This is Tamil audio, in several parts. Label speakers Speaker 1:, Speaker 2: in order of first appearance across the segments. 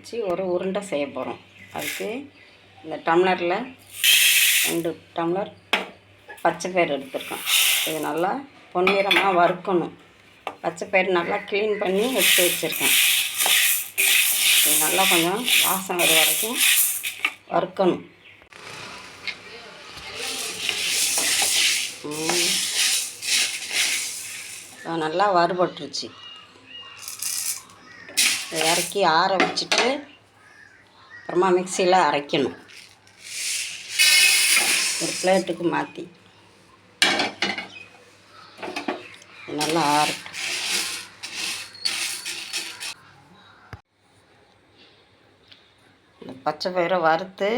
Speaker 1: வச்சு ஒரு உருண்டை செய்ய போகிறோம் அதுக்கு இந்த டம்ளரில் ரெண்டு டம்ளர் பச்சை பயிர் எடுத்துருக்கோம். இது நல்லா பொன்னிறமாக வறுக்கணும். பச்சை பயிறு நல்லா க்ளீன் பண்ணி எடுத்து வச்சுருக்கேன் இது நல்லா கொஞ்சம் வாசம் வர வரைக்கும் வறுக்கணும். நல்லா வறுபட்டுருச்சு. இறக்கி ஆற வச்சுட்டு அப்புறமா மிக்சியில் அரைக்கணும். ஒரு பிளேட்டுக்கு மாற்றி நல்லா ஆறட்டும். இந்த பச்சை பயிரை வறுத்து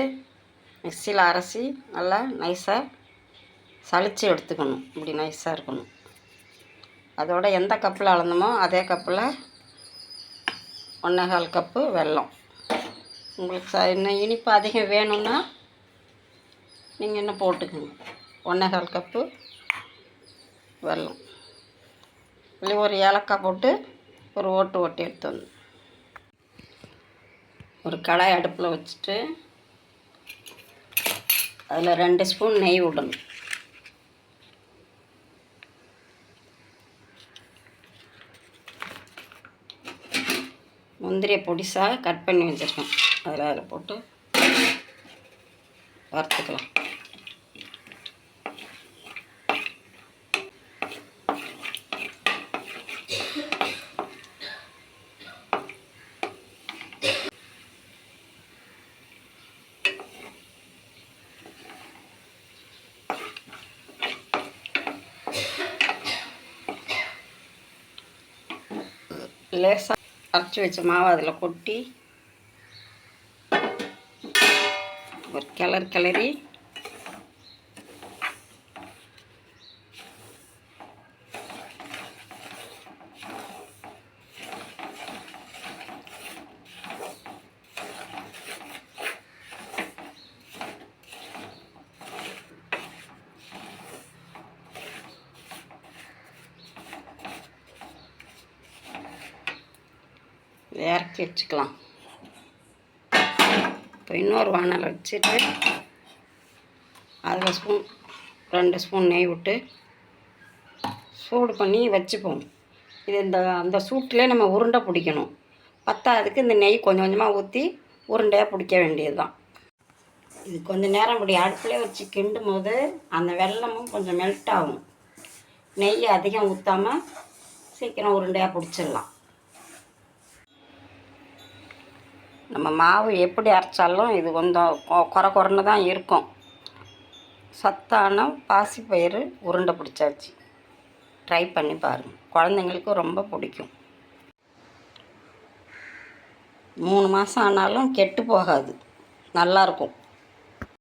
Speaker 1: மிக்சியில் அரைச்சி நல்லா நைஸாக சளிச்சு எடுத்துக்கணும். இப்படி நைஸாக இருக்கணும். அதோட எந்த கப்பில் அளந்தோமோ அதே கப்பில் ஒன்றேகால் கப்பு வெல்லம். உங்களுக்கு ச இன்னும் இனிப்பு அதிகம் வேணும்னா நீங்கள் இன்னும் போட்டுக்கோங்க. ஒன்றேகால் கப்பு வெல்லம். இல்லை ஒரு ஏலக்காய் போட்டு ஒரு ஓட்டு ஓட்டி எடுத்து வந்து. ஒரு கடாய் அடுப்பில் வச்சுட்டு அதில் ரெண்டு ஸ்பூன் நெய் விடணும். முந்திரியை பொடிசாக கட் பண்ணி வச்சுருக்கேன். அதில் அதில் போட்டு வறுத்துக்கலாம். லேசாக அரைச்சி வச்ச மாவை அதில் கொட்டி ஒரு கிளறு கிளறி இறக்கி வச்சுக்கலாம். இப்போ இன்னொரு வானல் வச்சுட்டு அதில் ஸ்பூன் ரெண்டு ஸ்பூன் நெய் விட்டு சூடு பண்ணி வச்சுப்போம். இது இந்த அந்த சூட்டிலே நம்ம உருண்டை பிடிக்கணும். பத்தாவதுக்கு இந்த நெய் கொஞ்சம் கொஞ்சமாக ஊற்றி உருண்டையாக பிடிக்க வேண்டியது தான் இது கொஞ்சம் நேரம் இப்படி அடுப்பிலே வச்சு கிண்டும் போது அந்த வெல்லமும் கொஞ்சம் மெல்ட் ஆகும். நெய் அதிகம் ஊற்றாமல் சீக்கிரம் உருண்டையாக பிடிச்சிடலாம். நம்ம மாவு எப்படி அரைச்சாலும் இது கொஞ்சம் கொ- குறை குறைன்னு தான் இருக்கும். சத்தான பாசிப்பயிறு உருண்டை பிடிச்சாச்சு. ட்ரை பண்ணி பாருங்கள் குழந்தைங்களுக்கு ரொம்ப பிடிக்கும். மூணு மாதம் ஆனாலும் கெட்டு போகாது. நல்லாயிருக்கும்